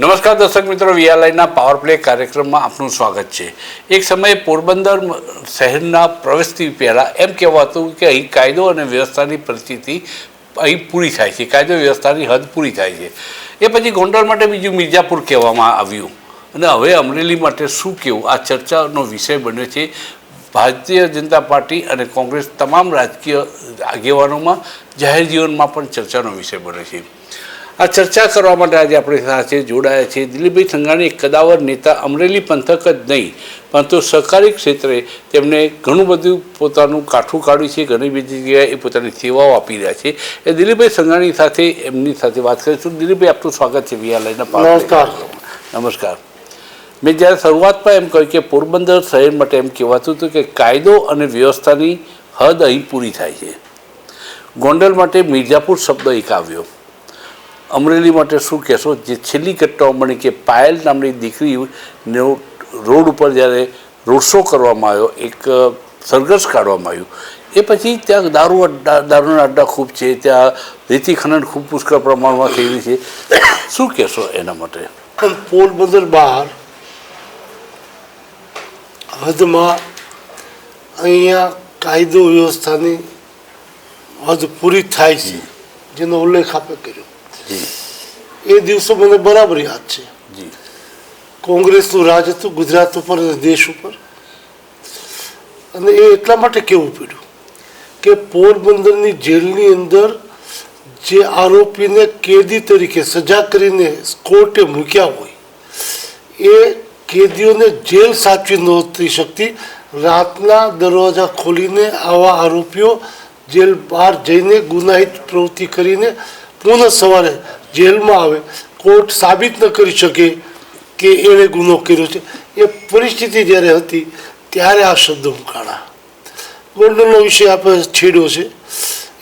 નમસ્કાર દર્શક મિત્રો વીઆરઆઈના પાવર પ્લે કાર્યક્રમમાં આપનું સ્વાગત છે. એક સમયે પોરબંદર શહેરના પ્રવેશથી પહેલાં એમ કહેવાતું કે અહીં કાયદો અને વ્યવસ્થાની પરિસ્થિતિ અહીં પૂરી થાય છે. કાયદો વ્યવસ્થાની હદ પૂરી થાય છે. એ પછી ગોંડલ માટે બીજું મિર્જાપુર કહેવામાં આવ્યું. અને હવે અમરેલી માટે શું કહેવું આ ચર્ચાનો વિષય બન્યો છે. ભારતીય જનતા પાર્ટી અને કોંગ્રેસ તમામ રાજકીય આગેવાનોમાં, જાહેર જીવનમાં પણ ચર્ચાનો વિષય બન્યો છે. આ ચર્ચા કરવા માટે આજે આપણી સાથે જોડાયા છે દિલીપભાઈ સંઘાણી કદાવર નેતા અમરેલી પંથક જ નહીં પરંતુ સહકારી ક્ષેત્રે તેમણે ઘણું બધું પોતાનું કાઠું કાઢ્યું છે ઘણી બધી જગ્યાએ એ પોતાની સેવાઓ આપી રહ્યા છે. એ દિલીપભાઈ સંઘાણી સાથે એમની સાથે વાત કરીશું. દિલીપભાઈ આપનું સ્વાગત છે વિયાલયના નમસ્કાર. નમસ્કાર. મેં જ્યારે શરૂઆતમાં એમ કહ્યું કે પોરબંદર શહેર માટે એમ કહેવાતું હતું કે કાયદો અને વ્યવસ્થાની હદ અહીં પૂરી થાય છે. ગોંડલ માટે મિર્જાપુર શબ્દ એક આવ્યો. અમરેલી માટે શું કહેશો? જે છેલ્લી ઘટનાઓ મળી કે પાયલ નામની દીકરીને રોડ ઉપર જ્યારે રોડ શો કરવામાં આવ્યો, એક સરઘસ કાઢવામાં આવ્યું. એ પછી ત્યાં દારૂ અડ્ડા, દારૂના અડ્ડા ખૂબ છે, ત્યાં રેતી ખનન ખૂબ પુષ્કળ પ્રમાણમાં રહી છે. શું કહેશો એના માટે? પણ પોરબંદર બહાર હદમાં અહીંયા કાયદો વ્યવસ્થાની હદ પૂરી થાય છે, જેનો ઉલ્લેખ આપે કર્યો. એ દિવસો મને બરાબર યાદ છે. કોંગ્રેસનું રાજ હતું ગુજરાત ઉપર અને દેશ ઉપર. અને એ એટલા માટે કેવું પડ્યું કે પોરબંદરની જેલની અંદર જે આરોપીને કેદી તરીકે સજા કરીને કોર્ટે મૂક્યા હોય એ કેદીઓને જેલ સાચવી નહોતી શકતી. રાતના દરવાજા ખોલીને આવા આરોપીઓ જેલ બહાર જઈને ગુનાહિત પ્રવૃત્તિ કરીને પુનઃ સવારે જેલમાં આવે, કોર્ટ સાબિત ન કરી શકે કે એણે ગુનો કર્યો છે. એ પરિસ્થિતિ જ્યારે હતી, ત્યારે આ શબ્દો કાઢા ગોંડલનો વિષય આપણે છેડ્યો છે.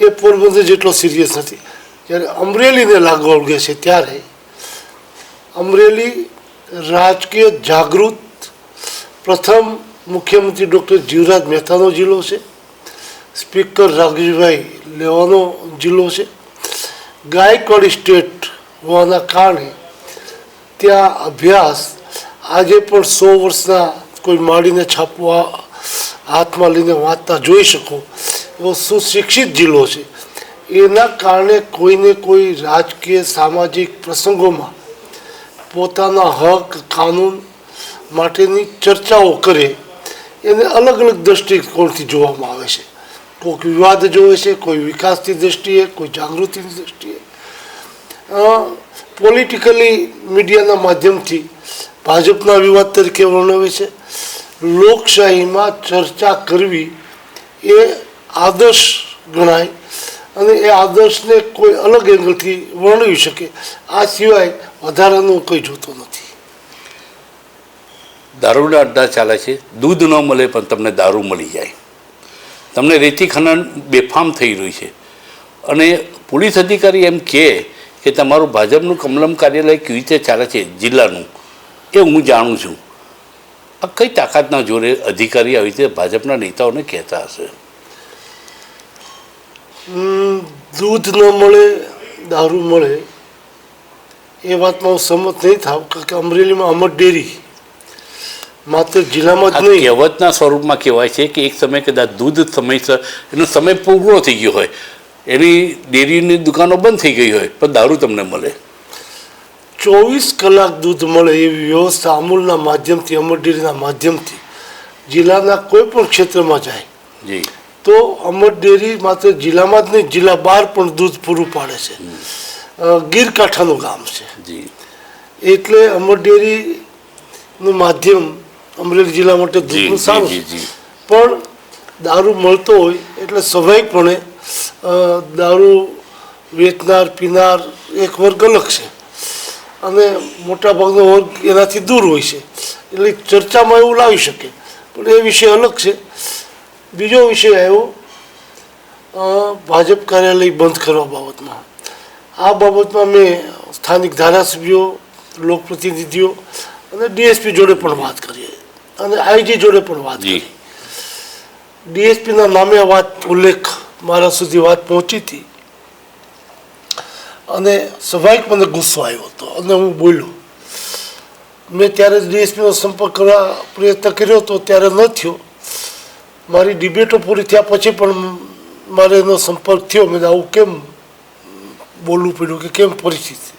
એ પોરબંદર જેટલો સિરિયસ નથી. જ્યારે અમરેલીને લાગુ વળગે છે ત્યારે, અમરેલી રાજકીય જાગૃત પ્રથમ મુખ્યમંત્રી ડૉક્ટર જીવરાજ મહેતાનો જિલ્લો છે. સ્પીકર રાઘજીભાઈ લેવાનો જિલ્લો છે. ગાયકવાડી સ્ટેટ હોવાના કારણે ત્યાં અભ્યાસ આજે પણ સો વર્ષના કોઈ માળીને છાપવા હાથમાં લઈને વાંચતા જોઈ શકો એવો સુશિક્ષિત જિલ્લો છે. એના કારણે કોઈને કોઈ રાજકીય, સામાજિક પ્રસંગોમાં પોતાના હક, કાનૂન માટેની ચર્ચાઓ કરે એને અલગ અલગ દૃષ્ટિકોણથી જોવામાં આવે છે. કોઈક વિવાદ જોવે છે, કોઈ વિકાસની દૃષ્ટિએ કોઈ જાગૃતિની દૃષ્ટિએ પોલિટિકલી મીડિયાના માધ્યમથી ભાજપના વિવાદ તરીકે વર્ણવે છે. લોકશાહીમાં ચર્ચા કરવી એ આદર્શ ગણાય અને એ આદર્શને કોઈ અલગ એંગલથી વર્ણવી શકે. આ સિવાય વધારાનું કંઈ જોતો નથી. દારૂના અડ્ડા ચાલે છે. દૂધ ન મળે પણ તમને દારૂ મળી જાય. તમને રેતી ખનન બેફામ થઈ રહ્યું છે. અને પોલીસ અધિકારી એમ કહે કે તમારું ભાજપનું કમલમ કાર્યાલય કેવી રીતે ચાલે છે જિલ્લાનું, એ હું જાણું છું. આ કઈ તાકાતના જોરે અધિકારી આવી રીતે ભાજપના નેતાઓને કહેતા હશે? દૂધ ન મળે, દારૂ મળે, એ વાતમાં હું સંમત નહીં થાવ, કારણ કે અમરેલીમાં અમર ડેરી. માત્ર જિલ્લામાં જ નહીં. કહેવતના સ્વરૂપમાં કહેવાય છે કે એક સમય કદાચ દૂધ સમયસર એનો સમય પૂરો થઈ ગયો હોય. એની ડેરીની દુકાનો બંધ થઈ ગઈ હોય પણ દારૂ તમને મળે. ચોવીસ કલાક દૂધ મળે એવી વ્યવસ્થા અમૂલના માધ્યમથી અમર ડેરીના માધ્યમથી જિલ્લાના કોઈ પણ ક્ષેત્રમાં જાય. જી. તો અમર ડેરી માત્ર જિલ્લામાં જ નહીં જિલ્લા બહાર પણ દૂધ પૂરું પાડે છે. ગીર કાંઠાનું ગામ છે. જી. એટલે અમર ડેરીનું માધ્યમ અમરેલી જિલ્લા માટે સારું પણ દારૂ મળતો હોય એટલે સ્વાભાવિકપણે દારૂ વેચનાર પીનાર એક વર્ગ અલગ છે. અને મોટાભાગનો વર્ગ એનાથી દૂર હોય છે. એટલે ચર્ચામાં એવું લાવી શકે. પણ એ વિષય અલગ છે. બીજો વિષય આવ્યો ભાજપ કાર્યાલય બંધ કરવા બાબતમાં. આ બાબતમાં મેં સ્થાનિક ધારાસભ્યો લોકપ્રતિનિધિઓ અને ડીએસપી જોડે પણ વાત કરી અને આઈજી જોડે પણ વાત કરી. ડીએસપીના નામે વાત ઉલ્લેખ મારા સુધી વાત પહોંચી હતી. અને સ્વાભાવિક મને ગુસ્સો આવ્યો હતો અને હું બોલ્યો. મેં ત્યારે ડીએસપીનો સંપર્ક કરવા પ્રયત્ન કર્યો હતો ત્યારે ન થયો. મારી ડિબેટો પૂરી થયા પછી પણ મારે એનો સંપર્ક થયો. મેં આવું કેમ બોલવું પડ્યું કે કેમ પરિસ્થિતિ?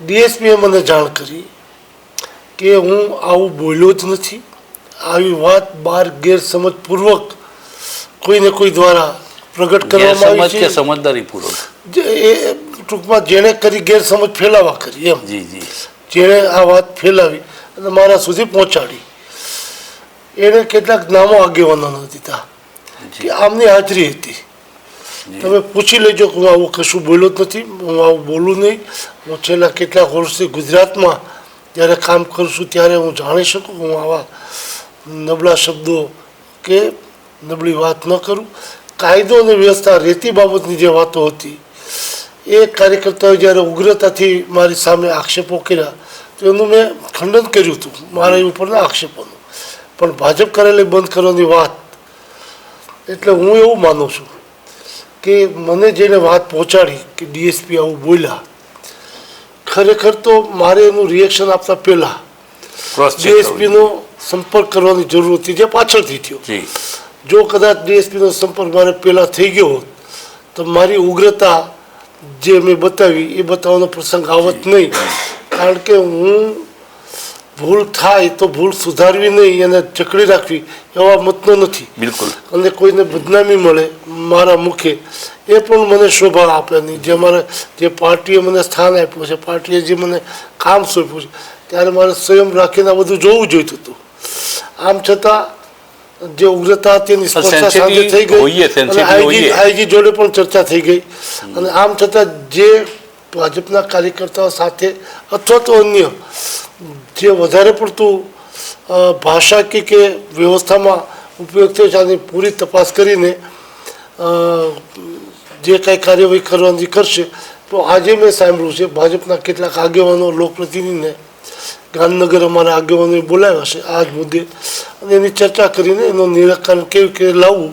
ડીએસપીએ મને જાણ કરી. કે હું આવું બોલ્યો જ નથી. આવી વાત બાર ગેરસમજપૂર્વક કોઈને કોઈ દ્વારા પ્રગટ કરવામાં આવી છે. સમજદારીપૂર્વક? જે એ ટૂંકમાં જેણે કરી ગેરસમજ ફેલાવા કરી એમ. જી જી. જેણે આ વાત ફેલાવી અને મારા સુધી પહોંચાડી. એણે કેટલાક નામો આગેવાનો દીધા કે આમની હાજરી હતી. તમે પૂછી લેજો કે હું આવું કશું બોલ્યો જ નથી હું આવું બોલું નહીં. હું છેલ્લા કેટલાક વર્ષથી ગુજરાતમાં જ્યારે કામ કરું છું ત્યારે હું જાણી શકું હું આવા નબળા શબ્દો કે નબળી વાત ન કરું. કાયદો અને વ્યવસ્થા રેતી બાબતની જે વાતો હતી, એ કાર્યકર્તાઓએ જ્યારે ઉગ્રતાથી મારી સામે આક્ષેપો કર્યા, તો એનું મેં ખંડન કર્યું હતું, મારા ઉપરના આક્ષેપોનું. પણ ભાજપ કરેલી બંધ કરવાની વાત, એટલે હું એવું માનું છું કે મને જેને વાત પહોંચાડી કે ડીએસપી આવું બોલ્યા ખરેખર તો મારે એનું રિએક્શન આપતા પહેલાં ડીએસપીનો સંપર્ક કરવાની જરૂર હતી જે પાછળથી થયો. જો. કદાચ ડીએસપીનો સંપર્ક મારે પહેલાં થઈ ગયો હોત તો મારી ઉગ્રતા જે મેં બતાવી એ બતાવવાનો પ્રસંગ આવત નહીં. કારણ કે હું ભૂલ થાય તો ભૂલ સુધારવી નહીં અને જકડી રાખવી એવા મતનો નથી. બિલકુલ. અને કોઈને બદનામી મળે મારા મુખે એ પણ મને શોભા આપે નહીં. જે મારે જે પાર્ટીએ મને સ્થાન આપ્યું છે પાર્ટીએ જે મને કામ સોંપ્યું છે ત્યારે મારે સ્વયં રાખીને આ બધું જોવું જોઈતું હતું. આમ છતાં જે ઉગ્રતા હતી એની સ્પર્શા સાંજે થઈ ગઈ અને આઈજી આઈજી જોડે પણ ચર્ચા થઈ ગઈ. અને આમ છતાં જે ભાજપના કાર્યકર્તાઓ સાથે અથવા તો અન્ય જે વધારે પડતું ભાષાકીય કે વ્યવસ્થામાં ઉપયોગ થયો છે આની પૂરી તપાસ કરીને જે કાંઈ કાર્યવાહી કરવાની કરશે તો આજે મેં સાંભળ્યું છે ભાજપના કેટલાક આગેવાનો લોકપ્રતિનિધિને ગાંધીનગર અમારા આગેવાનોએ બોલાવ્યા છે આ જ મુદ્દે અને એની ચર્ચા કરીને એનું નિરાકરણ કેવી રીતે લાવવું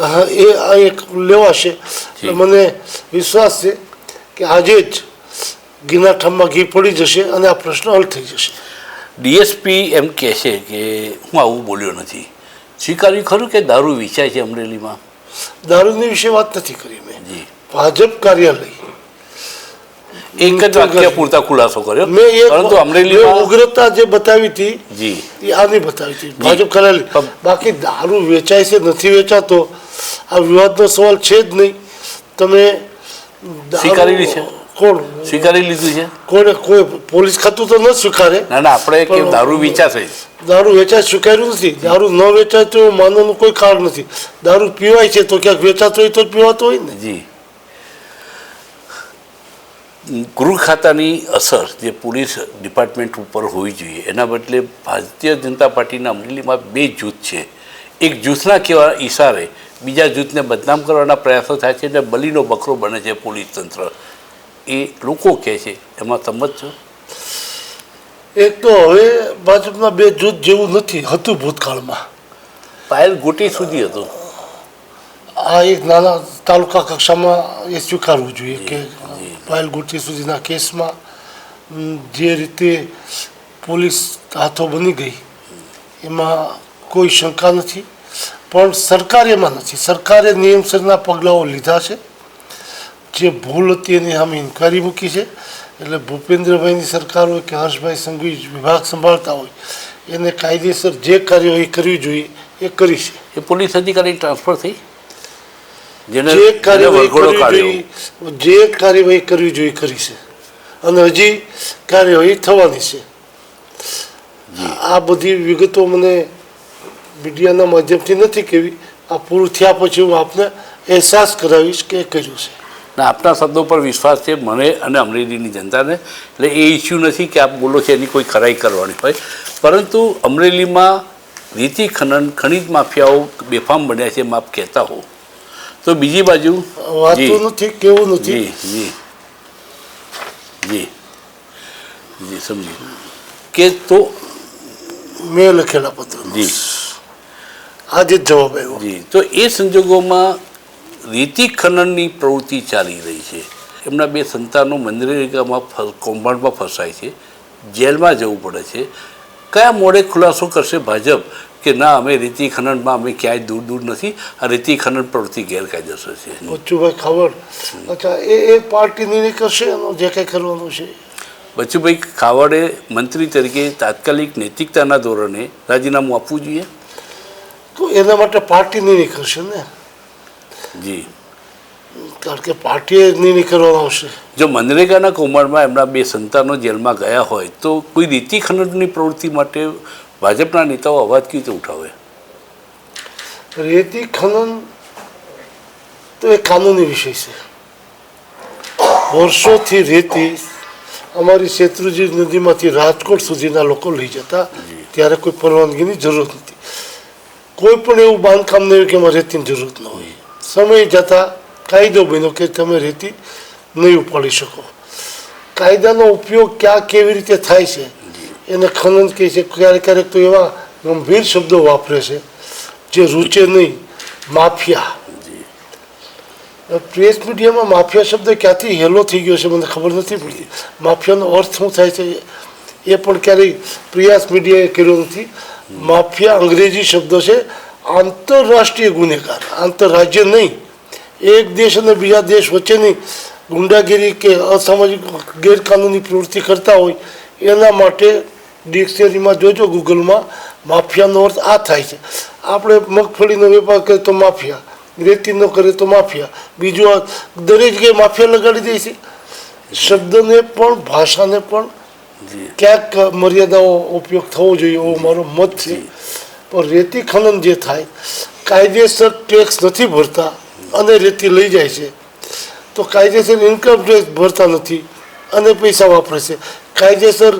હા, એ આ એક લેવાશે. મને વિશ્વાસ છે કે આજે જ ઘીના ઠામમાં ઘી પડી જશે અને આ પ્રશ્ન હલ થઈ જશે. ડીએસપી એમ કહે છે કે હું આવું બોલ્યો નથી. સ્વીકાર્યું ખરું કે દારૂ વેચાય છે અમરેલીમાં? દારૂની વિશે વાત નથી કરી મેં. જી. ભાજપ કાર્યાલય. એક જ વાક્ય પૂરતા ખુલાસો કર્યો. મેં એ પરંતુ અમરેલીમાં ઉગ્રતા જે બતાવી હતી જી. એ આની બતાવી હતી. ભાજપ કાર્યાલય. બાકી દારૂ વેચાય છે નથી વેચાતો આ વિવાદનો સવાલ છે જ નહીં. તમે સ્વીકારેલી છે? કોણ? સ્વીકારી લીધું છે? કોને કોઈ પોલીસ ખાતું તો ન સ્વીકારે. ના ના આપણે કે દારૂ વેચાશે. દારૂ વેચાય સ્વીકાર્યું નથી. દારૂ ન વેચાય તો માનવાનું કોઈ કારણ નથી. દારૂ પીવાય છે તો ક્યાંક વેચાતો હોય તો પીવાતો હોય ને. જી. ગૃહ ખાતાની અસર જે પોલીસ ડિપાર્ટમેન્ટ ઉપર હોવી જોઈએ એના બદલે ભારતીય જનતા પાર્ટીના અમરેલીમાં બે જૂથ છે. એક જૂથના કેવા ઈશારે બીજા જૂથને બદનામ કરવાના પ્રયાસો થાય છે અને બલીનો બકરો બને છે પોલીસ તંત્ર. એ લોકો કહે છે. એમાં સંમત છો. એક તો હવે ભાજપના બે જૂથ જેવું નથી હતું ભૂતકાળમાં. પાયલ ગોટી સુધી હતું. આ એક નાના તાલુકા કક્ષામાં એ સ્વીકારવું જોઈએ કે પાયલ ગોટી સુધીના કેસમાં જે રીતે પોલીસ હાથો બની ગઈ એમાં કોઈ શંકા નથી. પણ સરકાર એમાં નથી. સરકારે નિયમસરના પગલાઓ લીધા છે. જે ભૂલ હતી એની સામે ઇન્કવાયરી મૂકી છે. એટલે ભૂપેન્દ્રભાઈની સરકાર હોય કે હર્ષભાઈ સંઘવી વિભાગ સંભાળતા હોય એને કાયદેસર જે કાર્યવાહી કરવી જોઈએ એ કરી છે. એ પોલીસ અધિકારી ટ્રાન્સફર થઈ? જે કાર્યવાહી જે કાર્યવાહી કરવી જોઈએ કરી છે. અને હજી કાર્યવાહી થવાની છે. આ બધી વિગતો મને મીડિયાના માધ્યમથી નથી કહેવી આ પૂરું થયા પછી હું આપને અહેસાસ કરાવીશ કે કર્યું છે. ના આપના શબ્દો પર વિશ્વાસ છે મને અને અમરેલીની જનતાને. એટલે એ ઇસ્યુ નથી કે આપ બોલો છો એની કોઈ ખરાઈ કરવાની હોય. પરંતુ અમરેલીમાં રેતી ખનન ખનિજ માફિયાઓ બેફામ બન્યા છે એમ આપ કહેતા હો. તો બીજી બાજુ? વાતો જી. નથી કેવું નથી જી જી. જી. સમજી. કે તો મેં લખેલા પત્ર જી. આજે જ જવાબ આવ્યો. જી. તો એ સંજોગોમાં રેતી ખનનની પ્રવૃત્તિ ચાલી રહી છે. એમના બે સંતાનો મનરેગામાં કૌભાંડમાં ફસાય છે. જેલમાં જવું પડે છે. કયા મોડે ખુલાસો કરશે ભાજપ કે ના અમે રેતી ખનનમાં અમે ક્યાંય દૂર દૂર નથી આ રેતી ખનન પ્રવૃત્તિ ગેરકાયદેસર છે? બચ્ચુભાઈ ખાવડ અચ્છા એ એ પાર્ટી નિર્ણય કરશે એનો જે કંઈ કરવાનું છે? બચ્ચુભાઈ ખાવડે મંત્રી તરીકે તાત્કાલિક નૈતિકતાના ધોરણે રાજીનામું આપવું જોઈએ? તો એના માટે પાર્ટી નિર્ણય કરશે ને? જી. કારણ કે પાર્ટીએ નહીં કરવાનો આવશે. જો મનરેગાના કૌભાંડમાં એમના બે સંતાનો જેલમાં ગયા હોય તો કોઈ રેતી ખનનની પ્રવૃત્તિ માટે ભાજપના નેતાઓ અવાજ કેવી રીતે ઉઠાવે? રેતી ખનન તો એ કાનૂની વિષય છે. વર્ષોથી રેતી અમારી શેત્રુજી નદીમાંથી રાજકોટ સુધીના લોકો લઈ જતા ત્યારે કોઈ પરવાનગીની જરૂર નથી. કોઈ પણ એવું બાંધકામ નહીં કે એમાં રેતીની જરૂર ન હોય. સમય જતાં કાયદો બન્યો કે તમે રેતી નહીં ઉપાડી શકો. કાયદાનો ઉપયોગ ક્યાં કેવી રીતે થાય છે એને ખનન કહે છે ક્યારેક ક્યારેક તો એવા ગંભીર શબ્દો વાપરે છે જે રૂચે નહીં. માફિયા. પ્રેસ મીડિયામાં માફિયા શબ્દ ક્યાંથી હેલો થઈ ગયો છે મને ખબર નથી પડતી. માફિયાનો અર્થ શું થાય છે એ પણ ક્યારેય પ્રયાસ મીડિયાએ કર્યો નથી. માફિયા અંગ્રેજી શબ્દ છે આંતરરાષ્ટ્રીય ગુનેગાર આંતરરાજ્ય નહીં. એક દેશ અને બીજા દેશ વચ્ચેની ગુંડાગીરી કે અસામાજિક ગેરકાનૂની પ્રવૃત્તિ કરતા હોય એના માટે ડિક્શનરીમાં જોજો ગૂગલમાં માફિયાનો અર્થ આ થાય છે. આપણે મગફળીનો વેપાર કરીએ તો માફિયા રેતીનો કરે તો માફિયા બીજું દરેક જગ્યાએ માફિયા લગાડી દે છે. શબ્દને પણ ભાષાને પણ ક્યાંક મર્યાદાઓ ઉપયોગ થવો જોઈએ એવો મારો મત છે. પણ રેતી ખનન જે થાય કાયદેસર ટેક્સ નથી ભરતા અને રેતી લઈ જાય છે. તો કાયદેસર ઇન્કમ ટેક્સ ભરતા નથી અને પૈસા વાપરે છે. કાયદેસર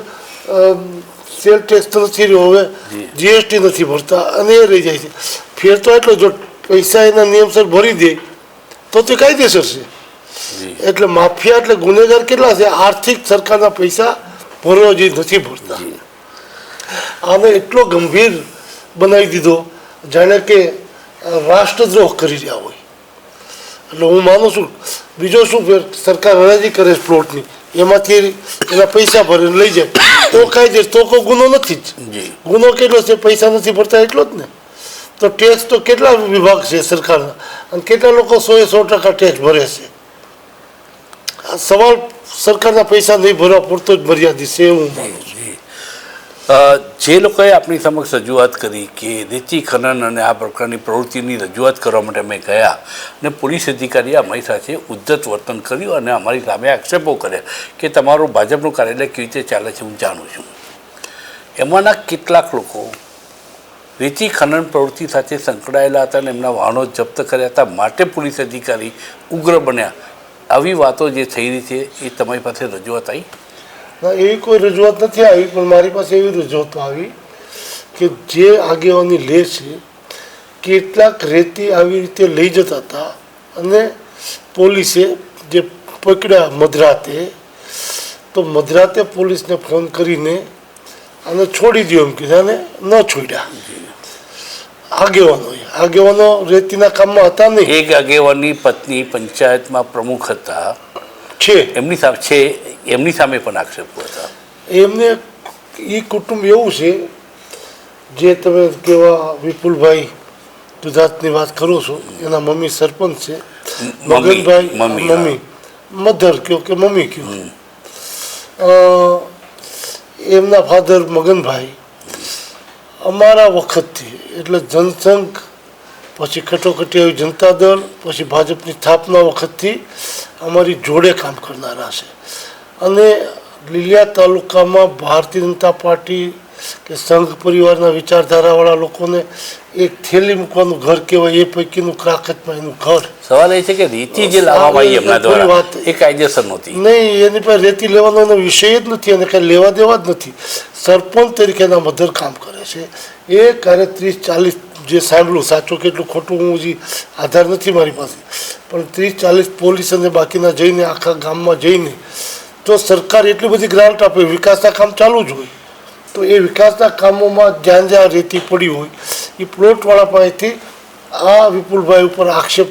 સેલ ટેક્સ તો નથી રહ્યો હવે જીએસટી નથી ભરતા અને એ રહી જાય છે. ફેર તો એટલો જો પૈસા એના નિયમસર ભરી દે તો તે કાયદેસર છે. એટલે માફિયા એટલે ગુનેગાર કેટલા છે? આર્થિક સરકારના પૈસા ભરવા જે નથી ભરતા. આને એટલો ગંભીર બનાવી દીધો જાણે કે રાષ્ટ્રદ્રોહ કરી રહ્યા હોય. એટલે હું માનું છું બીજો શું ફેર સરકાર હરાજી કરે છે પ્લોટની એમાંથી એના પૈસા ભરીને લઈ જાય. તો કાયદે તો કોઈ ગુનો નથી જ. ગુનો કેટલો છે પૈસા નથી ભરતા એટલો જ ને. તો ટેક્સ તો કેટલા વિભાગ છે સરકારના? અને કેટલા લોકો સો એ સો ટકા ટેક્સ ભરે છે? આ સવાલ સરકારના પૈસા નહીં ભરવા પૂરતો જ મર્યાદિત છે એવું હું માનું છું. જી લોકોએ આપણી સમક્ષ રજૂઆત કરી કે રેતી ખનન અને આ પ્રકારની પ્રવૃત્તિની રજૂઆત કરવા માટે અમે ગયા અને પોલીસ અધિકારીએ અમારી સાથે ઉદ્ધત વર્તન કર્યું અને અમારી સામે આક્ષેપો કર્યા કે તમારું ભાજપનું કાર્યાલય કેવી રીતે ચાલે છે હું જાણું છું. એમાંના કેટલાક લોકો રેતી ખનન પ્રવૃત્તિ સાથે સંકળાયેલા હતા અને એમના વાહનો જપ્ત કર્યા હતા. માટે પોલીસ અધિકારી ઉગ્ર બન્યા. આવી વાતો જે થઈ રહી છે એ તમારી પાસે રજૂઆત આવી? ના, એવી કોઈ રજૂઆત નથી આવી, પણ મારી પાસે એવી રજૂઆત આવી કે જે આગેવાની લે છે કેટલાક રેતી આવી રીતે લઈ જતા હતા અને પોલીસે જે પકડ્યા મધરાતે, તો મધરાતે પોલીસને ફોન કરીને અને છોડી દો એમ કીધા અને ન છોડ્યા. આગેવાનો આગેવાનો રેતીના કામમાં હતા નહીં. એક આગેવાનની પત્ની પંચાયતમાં પ્રમુખ હતા. છે. એમની સામે છે એમની સામે પણ આક્ષેપો હતા. એમને એ કુટુંબ એવું છે જે તમે કેવા વિપુલભાઈ ગુજરાતની વાત કરો છો એના મમ્મી સરપંચ છે. મગનભાઈ મમ્મી, મમ્મી મધર કયો કે મમ્મી કયો. એમના ફાધર મગનભાઈ અમારા વખતથી એટલે જનસંઘ પછી કટોકટી આવી જનતા દળ પછી ભાજપની સ્થાપના વખતથી અમારી જોડે કામ કરનારા છે. અને લીલિયા તાલુકામાં ભારતીય જનતા પાર્ટી કે સંઘ પરિવારના વિચારધારાવાળા લોકોને એક થેલી મૂકવાનું ઘર કહેવાય એ પૈકીનું ક્રાકતમાં એનું ઘર. સવાલ એ છે કે રીતિ જે લાવવામાં આવી એમના દ્વારા. એ કાયદેસર નહોતી. નહીં એની પાસે રેતી લેવાનો એનો વિષય જ નથી અને કાંઈ લેવા દેવા જ નથી. સરપંચ તરીકે એના મધર કામ કરે છે. એ કાર્ય ત્રીસ ચાલીસ જે સાંભળ્યું, સાચું કેટલું ખોટું હું હજી આધાર નથી મારી પાસે. પણ ત્રીસ ચાલીસ પોલીસ અને બાકીના જઈને, આખા ગામમાં જઈને, તો સરકાર એટલી બધી ગ્રાન્ટ આપે, વિકાસના કામ ચાલુ જ હોય. તો એ વિકાસના કામોમાં જ્યાં જ્યાં રેતી પડી હોય, એ પ્લોટવાળા પાસેથી આ વિપુલભાઈ ઉપર આક્ષેપ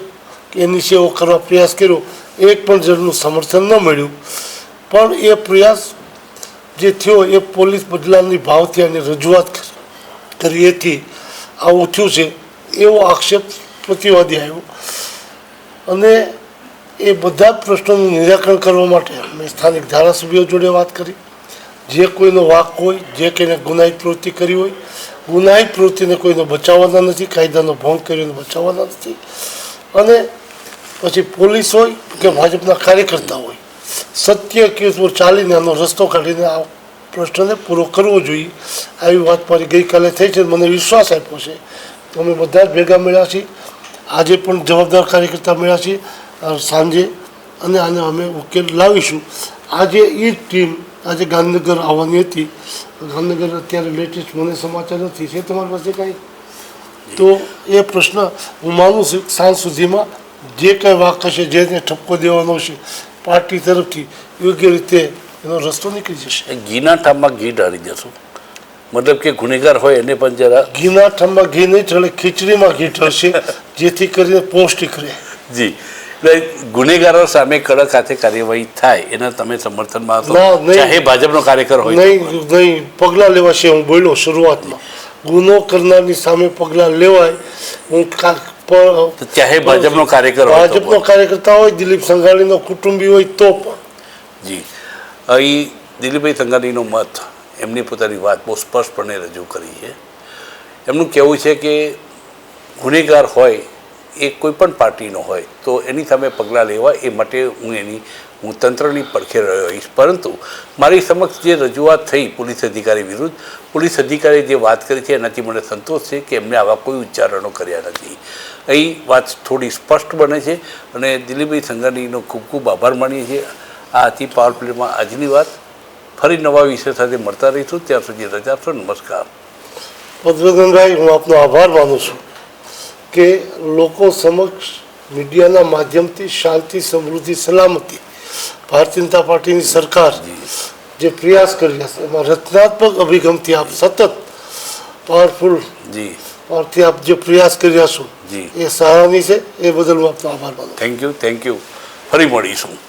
એની સેવા કરવા પ્રયાસ કર્યો, એક પણ જણનું સમર્થન ન મળ્યું. પણ એ પ્રયાસ જે થયો, એ પોલીસ બદલાની ભાવથી અને રજૂઆત કરી એથી આવું થયું છે, એવો આક્ષેપ પ્રતિવાદી આવ્યો. અને એ બધા જ પ્રશ્નોનું નિરાકરણ કરવા માટે મેં સ્થાનિક ધારાસભ્યો જોડે વાત કરી. જે કોઈનો વાક હોય, જે કોઈને ગુનાહિત પ્રવૃત્તિ કરી હોય ગુનાહિત પ્રવૃત્તિને કોઈને બચાવવાના નથી, કાયદાનો ભંગ કરીને બચાવવાના નથી. અને પછી પોલીસ હોય કે ભાજપના કાર્યકર્તા હોય, સત્ય કેસ પર ચાલીને આનો રસ્તો કાઢીને આ પ્રશ્નને પૂરો કરવો જોઈએ. આવી વાત મારી ગઈકાલે થઈ છે મને વિશ્વાસ આપ્યો છે. અમે બધા જ ભેગા મળ્યા છીએ. આજે પણ જવાબદાર કાર્યકર્તા મળ્યા છીએ. સાંજે અને આને અમે ઉકેલ લાવીશું. આજે એ ટીમ આજે ગાંધીનગર આવવાની હતી. ગાંધીનગર અત્યારે લેટેસ્ટ મને સમાચાર નથી. છે તમારી પાસે કાંઈ? તો એ પ્રશ્ન હું માનું છું સાંજ સુધીમાં જે કાંઈ વાક હશે, જેને ઠપકો દેવાનો હશે પાર્ટી તરફથી યોગ્ય રીતે એનો રસ્તો નીકળી જશે. ઘીના ઠામમાં ઘી ઢાળી દેશું. મતલબ કે ગુનેગાર હોય એને પણ જરા ઘીના ઠામમાં ઘી નહીં ઠળે ખીચડીમાં ઘી ઠરશે જેથી કરીને પૌષ્ટિક રહે. જી. એટલે ગુનેગારો સામે કડક હાથે કાર્યવાહી થાય એના તમે સમર્થનમાં. ચાહે ભાજપનો કાર્યકર હોય નહીં નહીં. પગલાં લેવાશે હું બોલ્યો શરૂઆતમાં. ગુનો કરનારની સામે પગલાં લેવાય હું ચાહે ભાજપનો કાર્યકર હોય ભાજપનો કાર્યકર્તા હોય દિલીપ સંઘાણીનો કુટુંબી હોય તો પણ. જી. અહીં દિલીપભાઈ સંઘાણીનો મત, એમની પોતાની વાત બહુ સ્પષ્ટપણે રજૂ કરી છે. એમનું કહેવું છે કે ગુનેગાર હોય, એ કોઈ પણ પાર્ટીનો હોય, તો એની સામે પગલાં લેવા એ માટે હું એની, હું તંત્રની પડખે રહ્યો હોઈશ. પરંતુ મારી સમક્ષ જે રજૂઆત થઈ પોલીસ અધિકારી વિરુદ્ધ, પોલીસ અધિકારીએ જે વાત કરી છે, એનાથી મને સંતોષ છે કે એમને આવા કોઈ ઉચ્ચારણો કર્યા નથી. અહીં વાત થોડી સ્પષ્ટ બને છે અને દિલીપભાઈ સંઘાણીનો ખૂબ ખૂબ આભાર માનીએ છીએ. આ હતી પાવર પ્લેમાં આજની વાત. ફરી નવા વિષય સાથે મળતા રહીશું. ત્યાં સુધી રજા આપશો. નમસ્કાર. પદ્મનાભભાઈ હું આપનો આભાર માનું છું કે લોકો સમક્ષ મીડિયાના માધ્યમથી શાંતિ સમૃદ્ધિ સલામતી ભારતીય જનતા પાર્ટીની સરકાર જે. પ્રયાસ કરી રહ્યા છે એમાં રચનાત્મક અભિગમથી આપ સતત પાવરફુલ જી. પાર્ટી આપ જે પ્રયાસ કરી રહ્યા છો જી. એ સરાહનીય છે. એ બદલ હું આપનો આભાર માનું થેન્ક યુ થેન્ક યુ ફરી મળીશું.